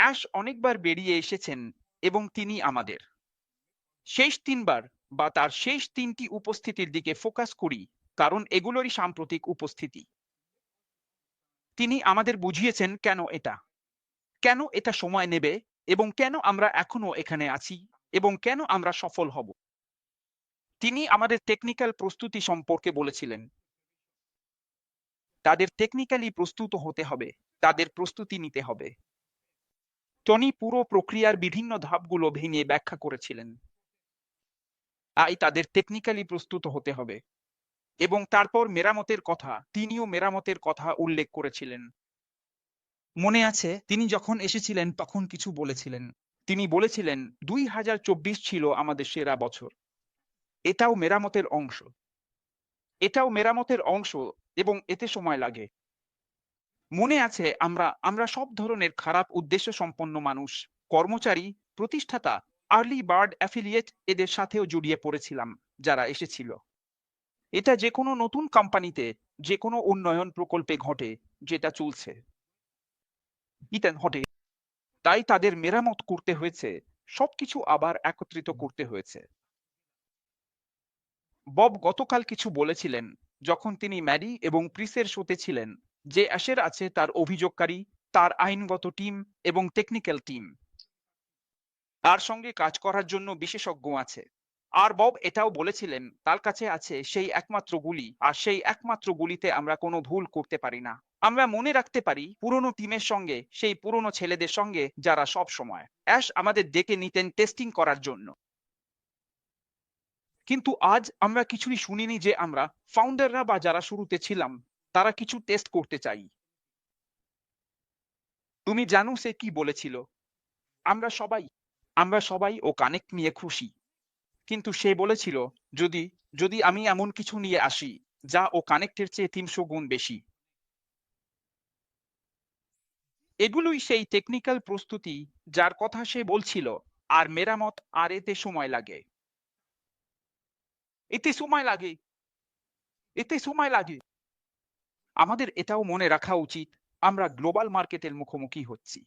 Ash অনেকবার বেরিয়ে এসেছেন এবং তিনি আমাদের। শেষ তিনবার বা তার শেষ তিনটি উপস্থিতির দিকে ফোকাস করি, কারণ এগুলোরই সাম্প্রতিক উপস্থিতি। তিনি আমাদের বুঝিয়েছেন কেন এটা? কেন এটা সময় নেবে এবং কেন আমরা এখনও এখানে আছি এবং কেন আমরা সফল হব? তিনি আমাদের টেকনিক্যাল প্রস্তুতি সম্পর্কে বলেছিলেন। তাদের টেকনিক্যালি প্রস্তুত হতে হবে, তাদের প্রস্তুতি নিতে হবে। টনি পুরো প্রক্রিয়ার বিভিন্ন ধাপগুলো ভেঙে ব্যাখ্যা করেছিলেন। তাই তাদের টেকনিক্যালি প্রস্তুত হতে হবে। এবং তারপর মেরামতের কথা, তিনিও মেরামতের কথা উল্লেখ করেছিলেন। মনে আছে, তিনি যখন এসেছিলেন তখন কিছু বলেছিলেন। তিনি বলেছিলেন, দুই হাজার চব্বিশ ছিল আমাদের সেরা বছর। এটাও মেরামতের অংশ। এটাও মেরামতের অংশ এবং এতে সময় লাগে। মনে আছে আমরা আমরা সব ধরনের খারাপ উদ্দেশ্য সম্পন্ন মানুষ, কর্মচারী, প্রতিষ্ঠাতা আর্লি বার্ড অ্যাফিলিয়েট এদের সাথেও জড়িয়ে পড়েছিলাম, যারা এসেছিল। এটা যে কোনো নতুন কোম্পানিতে যে কোনো উন্নয়ন প্রকল্পে ঘটে, যেটা চলছে। ইতেন ঘটে তাই তাদের মেরামত করতে হয়েছে, সবকিছু আবার একত্রিত করতে হয়েছে। বব গতকাল কিছু বলেছিলেন, যখন তিনি ম্যাডি এবং প্রিসের শোতে ছিলেন। যে অ্যাশের আছে তার অভিযোগকারী, তার আইনগত টিম এবং টেকনিক্যাল টিম তার সঙ্গে কাজ করার জন্য বিশেষজ্ঞ আছে। আর বব এটাও বলেছিলেন, তার কাছে আছে সেই একমাত্র গুলি, আর সেই একমাত্র গুলিতে আমরা কোনো ভুল করতে পারি না। আমরা মনে রাখতে পারি, পুরনো টিমের সঙ্গে, সেই পুরনো ছেলেদের সঙ্গে যারা সব সময়। অ্যাশ আমাদের ডেকে নিতেন টেস্টিং করার জন্য। কিন্তু আজ আমরা কিছুই শুনিনি যে আমরা ফাউন্ডাররা বা যারা শুরুতে ছিলাম তারা কিছু টেস্ট করতে চাই। তুমি জানো সে কি বলেছিল? আমরা সবাই আমরা সবাই ও কানেক্ট নিয়ে খুশি। কিন্তু সে বলেছিল, যদি যদি আমি এমন কিছু নিয়ে আসি, যা ও কানেক্টের চেয়ে তিনশো গুণ বেশি। এগুলোই সেই টেকনিক্যাল প্রস্তুতি যার কথা সে বলছিল, আর মেরামত, আর এতে সময় লাগে। এতে সময় লাগে। এতে সময় লাগে। আমাদের এটাও মনে রাখা উচিত, আমরা গ্লোবাল মার্কেটের মুখোমুখি হচ্ছি।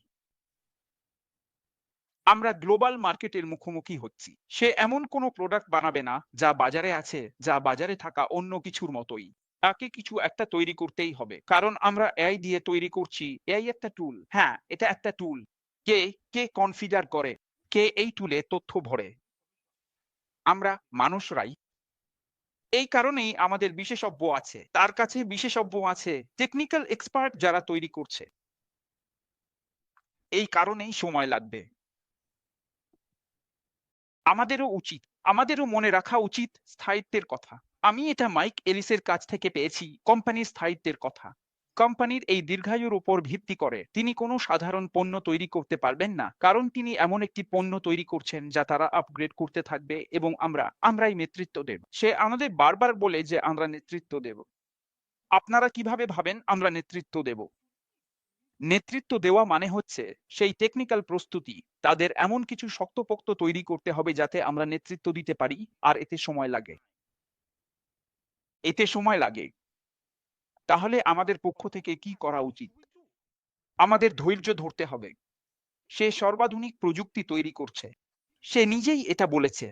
আমরা গ্লোবাল মার্কেটের মুখোমুখি হচ্ছি। সে এমন কোনো প্রোডাক্ট বানাবে না, যা বাজারে আছে, যা বাজারে থাকা অন্য কিছুর মতোই। তাকে কিছু একটা তৈরি করতেই হবে। কারণ আমরা এআই দিয়ে তৈরি করছি। এআই একটা টুল হ্যাঁ এটা একটা টুল কে কে কনফিগার করে? কে এই টুলে তথ্য ভরে? আমরা মানুষরাই এই কারণেই আমাদের বিশেষজ্ঞ আছে। তার কাছে বিশেষজ্ঞ আছে টেকনিক্যাল এক্সপার্ট যারা তৈরি করছে। এই কারণেই সময় লাগবে। আমাদেরও উচিত, আমাদেরও মনে রাখা উচিত স্থায়িত্বের কথা। আমি এটা মাইক এলিসের কাছ থেকে পেয়েছি, কোম্পানির স্থায়িত্বের কথা। কোম্পানির এই দীর্ঘায়ুর উপর ভিত্তি করে তিনি কোনো সাধারণ পণ্য তৈরি করতে পারবেন না, কারণ তিনি এমন একটি পণ্য তৈরি করছেন যা তারা আপগ্রেড করতে থাকবে এবং আমরা, আমরাই নেতৃত্ব দেব। সে আমাদের বারবার বলে যে, আমরা নেতৃত্ব দেব। আপনারা কীভাবে ভাবেন, আমরা নেতৃত্ব দেব? নেতৃত্ব দেওয়া মানে হচ্ছে, সেই টেকনিক্যাল প্রস্তুতি, তাদের এমন কিছু শক্তপোক্ত তৈরি করতে হবে যাতে আমরা নেতৃত্ব দিতে পারি, আর এতে সময় লাগে। এতে সময় লাগে। তাহলে আমাদের পক্ষ থেকে কি করা উচিত? আমাদের ধৈর্য ধরতে হবে। সে সর্বাধুনিক প্রযুক্তি তৈরি করছে। সে নিজেই এটা বলেছে।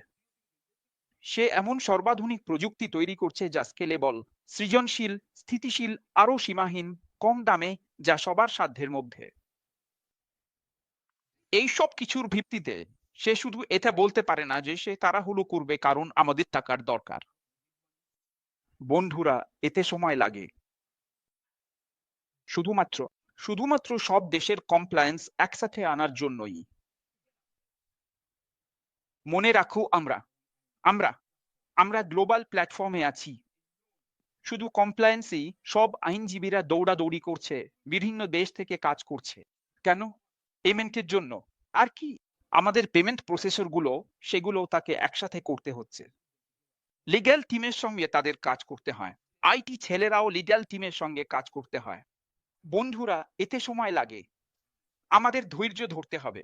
সে এমন সর্বাধুনিক প্রযুক্তি তৈরি করছে যা স্কেলেবল সৃজনশীল, স্থিতিশীল, আরও সীমাহীন, কম দামে, যা সবার সাধ্যের মধ্যে। এই সব কিছুর ভিত্তিতে সে শুধু এটা বলতে পারে না যে সে তাড়াহুড়ো করবে কারণ আমাদের টাকার দরকার। বন্ধুরা, এতে সময় লাগে। শুধুমাত্র শুধুমাত্র সব দেশের কমপ্লায়েন্স একসাথে আনার জন্যই। মনে রাখো আমরা আমরা আমরা গ্লোবাল প্ল্যাটফর্মে আছি। শুধু কমপ্লায়েন্সই সব আইনজীবীরা দৌড়াদৌড়ি করছে, বিভিন্ন দেশ থেকে কাজ করছে। কেন? পেমেন্টের জন্য। আর কি? আমাদের পেমেন্ট প্রসেসরগুলো সেগুলো তাকে একসাথে করতে হচ্ছে। লিগ্যাল টিমের সঙ্গে তাদের কাজ করতে হয়। আইটি ছেলেরাও লিগ্যাল টিমের সঙ্গে কাজ করতে হয়। বন্ধুরা, এতে সময় লাগে। আমাদের ধৈর্য ধরতে হবে।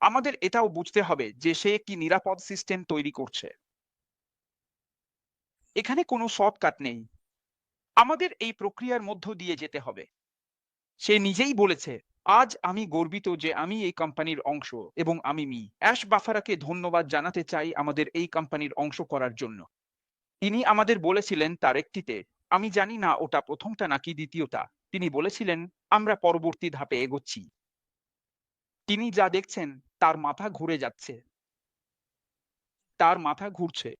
আমাদের এটাও বুঝতে হবে যে সে একটি নিরাপদ সিস্টেম তৈরি করছে। এখানে কোনো শর্টকাট নেই। আমাদের এই প্রক্রিয়ার মধ্য দিয়ে যেতে হবে। সে নিজেই বলেছে, আজ আমি গর্বিত যে আমি এই কোম্পানির অংশ এবং আমি মি অ্যাশ বাফারাকে ধন্যবাদ জানাতে চাই আমাদের এই কোম্পানির অংশ করার জন্য। তিনি আমাদের বলেছিলেন তার একটিতে আমি জানি না ওটা প্রথমটা নাকি দ্বিতীয়টা। তিনি বলেছিলেন, আমরা পরবর্তী ধাপে এগোচ্ছি। তিনি যা দেখছেন, তার মাথা ঘুরে যাচ্ছে। তার মাথা ঘুরছে।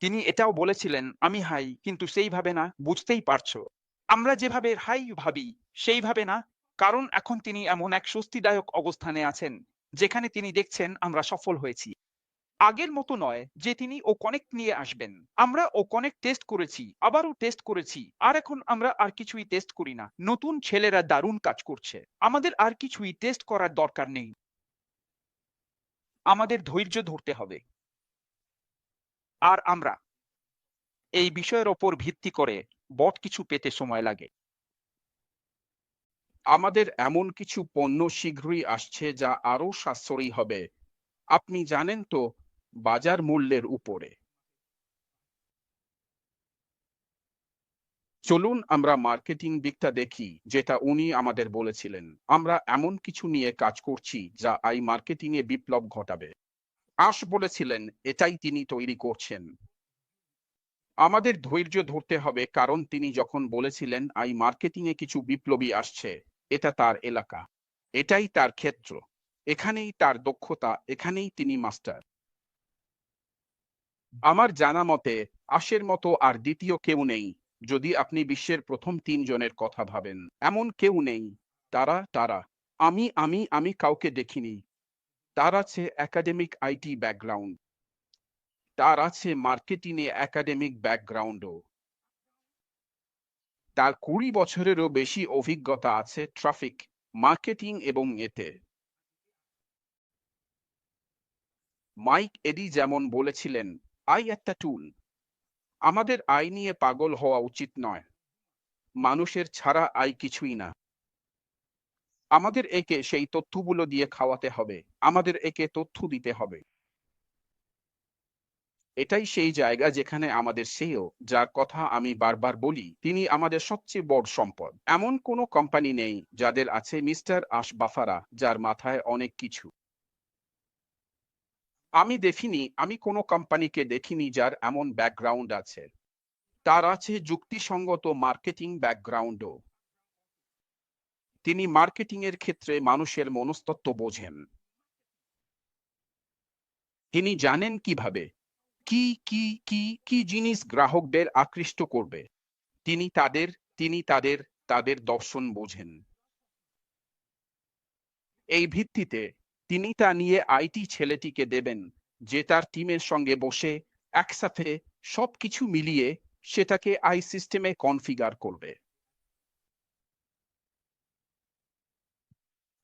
তিনি এটাও বলেছিলেন, আমি হাই, কিন্তু সেইভাবে না, বুঝতেই পারছ। আমরা যেভাবে হাই ভাবি, সেইভাবে না, কারণ এখন তিনি এমন এক স্বস্তিদায়ক অবস্থানে আছেন, যেখানে তিনি দেখছেন আমরা সফল হয়েছি। আগের মতো নয় যে তিনি ও কনেক্ট নিয়ে আসবেন। আমরা ও কনেক্ট টেস্ট করেছি, আবারও টেস্ট করেছি, আর এখন আমরা আর কিছুই টেস্ট করি না। নতুন ছেলেরা দারুণ কাজ করছে। আমাদের আর কিছুই টেস্ট করার দরকার নেই। আমাদের ধৈর্য ধরতে হবে। আর আমরা এই বিষয়ের ওপর ভিত্তি করে বট কিছু পেতে সময় লাগে। আমাদের এমন কিছু পণ্য শীঘ্রই আসছে যা আরও সাশ্রয়ী হবে। আপনি জানেন তো বাজার মূল্যের উপরে। চলুন আমরা মার্কেটিং দিকটা দেখি, যেটা উনি আমাদের বলেছিলেন। আমরা এমন কিছু নিয়ে কাজ করছি, যা আই মার্কেটিং এ বিপ্লব ঘটাবে। আশ বলেছিলেন, এটাই তিনি তৈরি করছেন। আমাদের ধৈর্য ধরতে হবে, কারণ তিনি যখন বলেছিলেন আই মার্কেটিং এ কিছু বিপ্লবী আসছে, এটা তার এলাকা। এটাই তার ক্ষেত্র। এখানেই তার দক্ষতা, এখানেই তিনি মাস্টার। আমার জানা মতে, আশের মতো আর দ্বিতীয় কেউ নেই, যদি আপনি বিশ্বের প্রথম তিনজনের কথা ভাবেন। এমন কেউ নেই। তারা তারা। আমি আমি আমি কাউকে দেখিনি। তার আছে একাডেমিক আইটি ব্যাকগ্রাউন্ড তার আছে মার্কেটিং এ একাডেমিক ব্যাকগ্রাউন্ডও তার কুড়ি বছরেরও বেশি অভিজ্ঞতা আছে ট্রাফিক মার্কেটিং এবং এতে। মাইক এডি যেমন বলেছিলেন আই একটা টুল আমাদের আই নিয়ে পাগল হওয়া উচিত নয়। মানুষের ছাড়া আই কিছুই না। আমাদের একে সেই তথ্যগুলো দিয়ে খাওয়াতে হবে। আমাদের একে তথ্য দিতে হবে। এটাই সেই জায়গা যেখানে আমাদের সেও, যার কথা আমি বারবার বলি, তিনি আমাদের সবচেয়ে বড় সম্পদ। এমন কোনো কোম্পানি নেই যাদের আছে মিস্টার আশ বাফারা যার মাথায় অনেক কিছু। আমি দেখিনি, আমি কোনো কোম্পানিকে দেখিনি যার এমন ব্যাকগ্রাউন্ড আছে। তার আছে যুক্তিসঙ্গত মার্কেটিং ব্যাকগ্রাউন্ডও তিনি মার্কেটিং এর ক্ষেত্রে মানুষের মনস্তত্ত্ব বোঝেন। তিনি জানেন কীভাবে, কি কি কি কি জিনিস গ্রাহকদের আকৃষ্ট করবে। তিনি তাদের তিনি তাদের তাদের দর্শন বোঝেন। এই ভিত্তিতে তিনি তা নিয়ে আইটি ছেলেটিকে দেবেন, যে তার টিমের সঙ্গে বসে একসাথে সবকিছু মিলিয়ে সেটাকে আই সিস্টেমে কনফিগার করবে।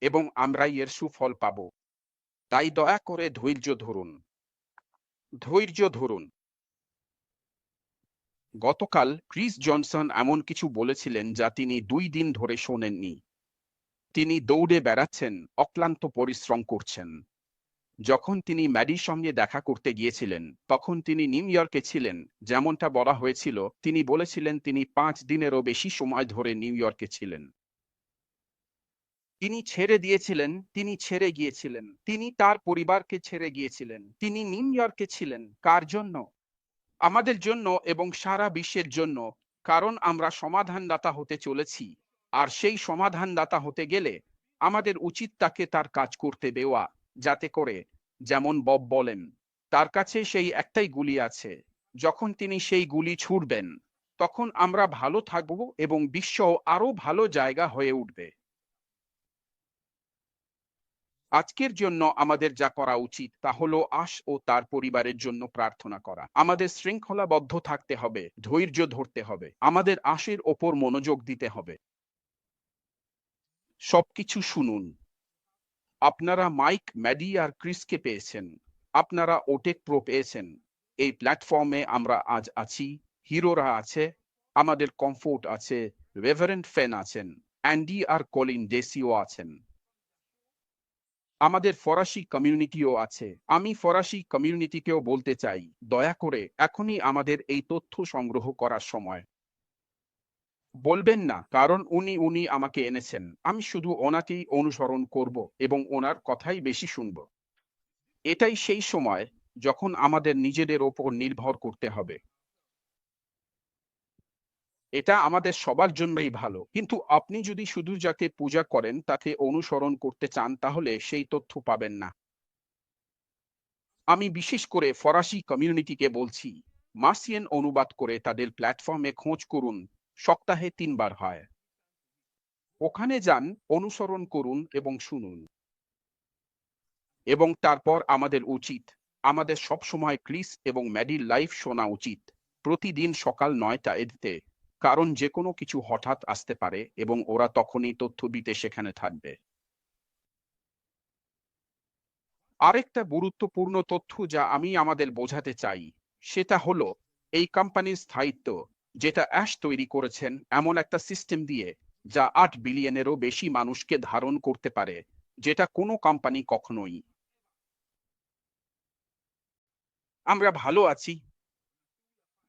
এবং আমরাই এর সুফল পাব। তাই দয়া করে ধৈর্য ধরুন। ধৈর্য ধরুন। গতকাল ক্রিস জনসন এমন কিছু বলেছিলেন যা তিনি দুই দিন ধরে শোনেননি। তিনি দৌড়ে বেড়াচ্ছেন, অক্লান্ত পরিশ্রম করছেন। যখন তিনি ম্যাডির সঙ্গে দেখা করতে গিয়েছিলেন, তখন তিনি নিউ ইয়র্কে ছিলেন। যেমনটা বলা হয়েছিল, তিনি বলেছিলেন তিনি পাঁচ দিনেরও বেশি সময় ধরে নিউ ইয়র্কে ছিলেন। তিনি ছেড়ে দিয়েছিলেন, তিনি ছেড়ে গিয়েছিলেন। তিনি তার পরিবারকে ছেড়ে গিয়েছিলেন। তিনি নিউ ইয়র্কে ছিলেন। কার জন্য? আমাদের জন্য এবং সারা বিশ্বের জন্য। কারণ আমরা সমাধানদাতা হতে চলেছি। আর সেই সমাধানদাতা হতে গেলে আমাদের উচিত তাকে তার কাজ করতে দেওয়া, যাতে করে যেমন বব বলেন, তার কাছে সেই একটাই গুলি আছে, যখন তিনি সেই গুলি ছুড়বেন, তখন আমরা ভালো থাকব এবং বিশ্ব আরও ভালো জায়গা হয়ে উঠবে। আজকের জন্য আমাদের যা করা উচিত তা হলো আশ ও তার পরিবারের জন্য প্রার্থনা করা। আমাদের শৃঙ্খলাবদ্ধ থাকতে হবে, ধৈর্য ধরতে হবে, আমাদের আশের ওপর মনোযোগ দিতে হবে। সবকিছু শুনুন। আপনারা মাইক, ম্যাডি আর ক্রিসকে পেয়েছেন। আপনারা ওটেক প্রো পেয়েছেন। এই প্ল্যাটফর্মে আমরা আজ আছি। হিরোরা আছে। আমাদের কমফোর্ট আছে। রেভারেন্ট ফেন আছেন। অ্যান্ডি আর কলিন ডেসিও আছেন। আমাদের ফরাসি কমিউনিটিও আছে। আমি ফরাসি কমিউনিটিকেও বলতে চাই। দয়া করে এখনই আমাদের এই তথ্য সংগ্রহ করার সময়। বলবেন না, কারণ উনি উনি আমাকে এনেছেন। আমি শুধু ওনাকেই অনুসরণ করব এবং ওনার কথাই বেশি শুনব। এটাই সেই সময় যখন আমাদের নিজেদের ওপর নির্ভর করতে হবে। এটা আমাদের সবার জন্যই ভালো। কিন্তু আপনি যদি শুধু যাকে পূজা করেন, তাকে অনুসরণ করতে চান, তাহলে সেই তথ্য পাবেন না। আমি বিশেষ করে ফরাসি কমিউনিটিকে বলছি, মার্সিয়ান অনুবাদ করে তাদের প্ল্যাটফর্মে খোঁজ করুন। সপ্তাহে তিনবার হয়। ওখানে যান, অনুসরণ করুন এবং শুনুন। এবং তারপর আমাদের উচিত, আমাদের সবসময় ক্রিস এবং ম্যাডির লাইফ শোনা উচিত, প্রতিদিন সকাল নয়টা এদিতে কারণ যে কোনো কিছু হঠাৎ আসতে পারে এবং ওরা তখনই তথ্য দিতে সেখানে থাকবে। আরেকটা গুরুত্বপূর্ণ তথ্য যা আমি আমাদের বোঝাতে চাই, সেটা হলো, এই কোম্পানির স্থায়িত্ব যেটা অ্যাশ তৈরি করেছেন এমন একটা সিস্টেম দিয়ে যা আট বিলিয়নেরও বেশি মানুষকে ধারণ করতে পারে, যেটা কোনো কোম্পানি কখনোই। আমরা ভালো আছি।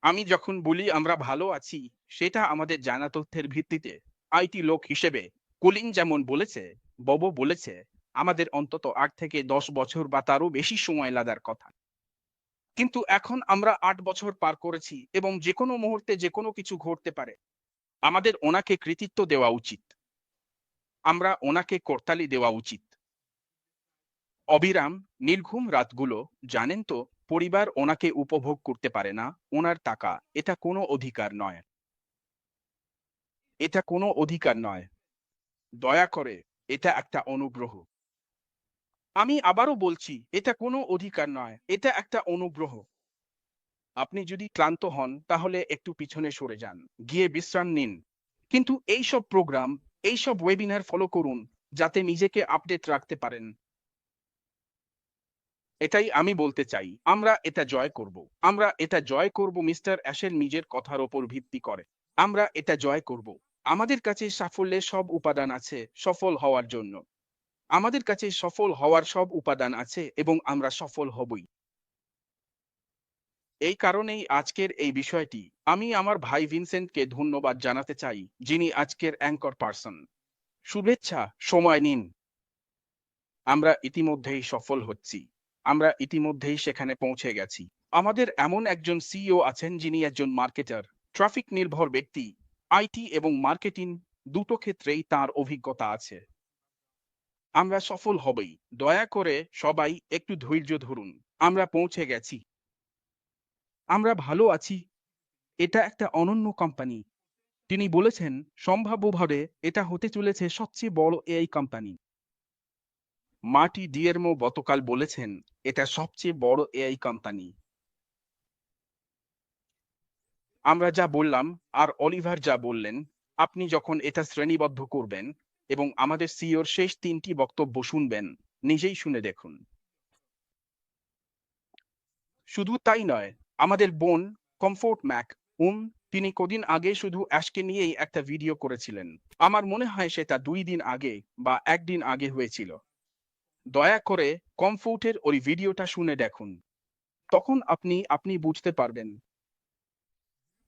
আমি যখন বলি আমরা ভালো আছি, সেটা আমাদের জানা তথ্যের ভিত্তিতে আইটি লোক হিসেবে কুলিন যেমন বলেছে, বব বলেছে, আমাদের অন্তত আট থেকে দশ বছর বা তারও বেশি সময় লাগার কথা। কিন্তু এখন আমরা আট বছর পার করেছি এবং যে কোনো মুহূর্তে যে কোনো কিছু ঘটতে পারে। আমাদের ওনাকে কৃতিত্ব দেওয়া উচিত। আমরা ওনাকে করতালি দেওয়া উচিত। অবিরাম নির্ঘুম রাতগুলো, জানেন তো, পরিবার ওনাকে উপভোগ করতে পারে না, ওনার টাকা, এটা কোনো অধিকার নয়। এটা কোনো অধিকার নয়। দয়া করে, এটা একটা অনুগ্রহ। আমি আবারও বলছি, এটা কোনো অধিকার নয়, এটা একটা অনুগ্রহ। আপনি যদি ক্লান্ত হন, তাহলে একটু পিছনে সরে যান, গিয়ে বিশ্রাম নিন। কিন্তু এই সব প্রোগ্রাম এই সব ওয়েবিনার ফলো করুন, যাতে নিজেকে আপডেট রাখতে পারেন। এটাই আমি বলতে চাই, আমরা এটা জয় করব। আমরা এটা জয় করব মিস্টার অ্যাশের নিজের কথার ওপর ভিত্তি করে। আমরা এটা জয় করব। আমাদের কাছে সাফল্যের সব উপাদান আছে, সফল হওয়ার জন্য। আমাদের কাছে সফল হওয়ার সব উপাদান আছে এবং আমরা সফল হবই। এই কারণেই আজকের এই বিষয়টি। আমি আমার ভাই ভিনসেন্টকে ধন্যবাদ জানাতে চাই, যিনি আজকের অ্যাঙ্কর পার্সন। শুভেচ্ছা, সময় নিন। আমরা ইতিমধ্যেই সফল হচ্ছি। আমরা ইতিমধ্যেই সেখানে পৌঁছে গেছি। আমাদের এমন একজন সিইও আছেন যিনি একজন মার্কেটার, ট্রাফিক নির্ভর ব্যক্তি, আইটি এবং মার্কেটিং দুটো ক্ষেত্রেই তার অভিজ্ঞতা আছে। আমরা সফল হবই। দয়া করে সবাই একটু ধৈর্য ধরুন। আমরা পৌঁছে গেছি। আমরা ভালো আছি। এটা একটা অনন্য কোম্পানি তিনি বলেছেন, সম্ভাব্যভাবে এটা হতে চলেছে সবচেয়ে বড় এআই কোম্পানি মার্টি ডিয়েরমো গতকাল বলেছেন, এটা সবচেয়ে বড় এআই কোম্পানি আমরা যা বললাম, আর অলিভার যা বললেন, আপনি যখন এটা শ্রেণীবদ্ধ করবেন এবং আমাদের সিওর শেষ তিনটি বক্তব্য শুনবেন। নিজেই শুনে দেখুন। শুধু তাই নয়, আমাদের বোন কমফোর্ট ম্যাক, উম, তিনি কদিন আগে শুধু অ্যাশকে নিয়েই একটা ভিডিও করেছিলেন। আমার মনে হয় সেটা দুই দিন আগে বা একদিন আগে হয়েছিল। দয়া করে কমফোর্টের ওই ভিডিওটা শুনে দেখুন। তখন আপনি আপনি বুঝতে পারবেন।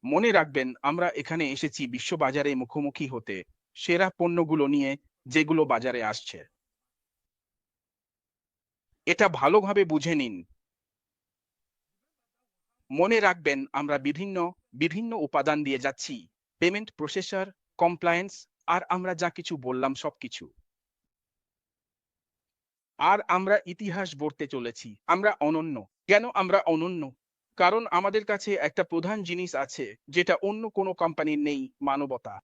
মনে রাখবেন, আমরা এখানে এসেছি বিশ্ববাজারে মুখোমুখি হতে। সেরা পণ্যগুলো নিয়ে যেগুলো বাজারে আসছে। এটা ভালোভাবে বুঝে নিন। মনে রাখবেন, আমরা বিভিন্ন বিভিন্ন উপাদান দিয়ে যাচ্ছি। পেমেন্ট প্রসেসর, কমপ্লায়েন্স, আর আমরা যা কিছু বললাম সবকিছু। আর আমরা ইতিহাস গড়তে চলেছি। আমরা অনন্য। কেন আমরা অনন্য? কারণ আমাদের কাছে একটা প্রধান জিনিস আছে, যেটা অন্য কোনো কোম্পানির নেই মানবতা।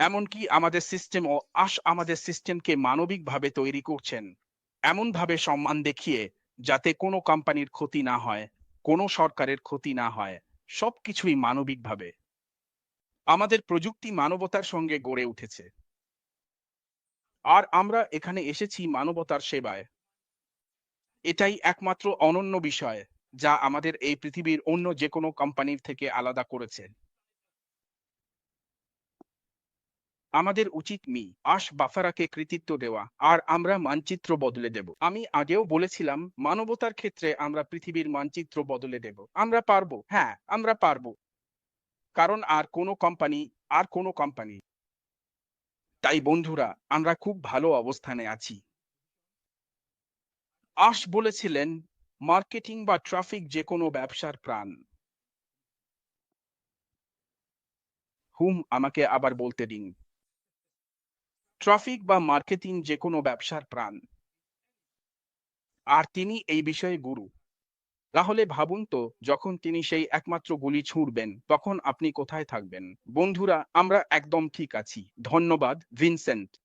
এমনকি আমাদের সিস্টেম ও আশ, আমাদের সিস্টেমকে মানবিকভাবে তৈরি করছেন। এমনভাবে সম্মান দেখিয়ে যাতে কোনো কোম্পানির ক্ষতি না হয়, কোনো সরকারের ক্ষতি না হয়, সবকিছুই মানবিকভাবে। আমাদের প্রযুক্তি মানবতার সঙ্গে গড়ে উঠেছে। আর আমরা এখানে এসেছি মানবতার সেবায়। এটাই একমাত্র অনন্য বিষয় যা আমাদের এই পৃথিবীর অন্য যে কোনো কোম্পানির থেকে আলাদা করেছে। আমাদের উচিত মি, আশ বাফারাকে কৃতিত্ব দেওয়া, আর আমরা মানচিত্র বদলে দেব। আমি আগেও বলেছিলাম, মানবতার ক্ষেত্রে আমরা পৃথিবীর মানচিত্র বদলে দেব। আমরা পারব হ্যাঁ আমরা পারব। কারণ আর কোনো কোম্পানি আর কোনো কোম্পানি তাই বন্ধুরা, আমরা খুব ভালো অবস্থানে আছি। আশ বলেছিলেন, মার্কেটিং বা ট্রাফিক যে কোনো ব্যবসার প্রাণ। হুম, আমাকে আবার বলতে দিন। ট্রাফিক বা মার্কেটিং যে কোনো ব্যবসার প্রাণ। আর তিনি এই বিষয়ে গুরু। তাহলে ভাবুন তো, যখন তিনি সেই একমাত্র গুলি ছুঁড়বেন, তখন আপনি কোথায় থাকবেন? বন্ধুরা, আমরা একদম ঠিক আছি। ধন্যবাদ, ভিনসেন্ট।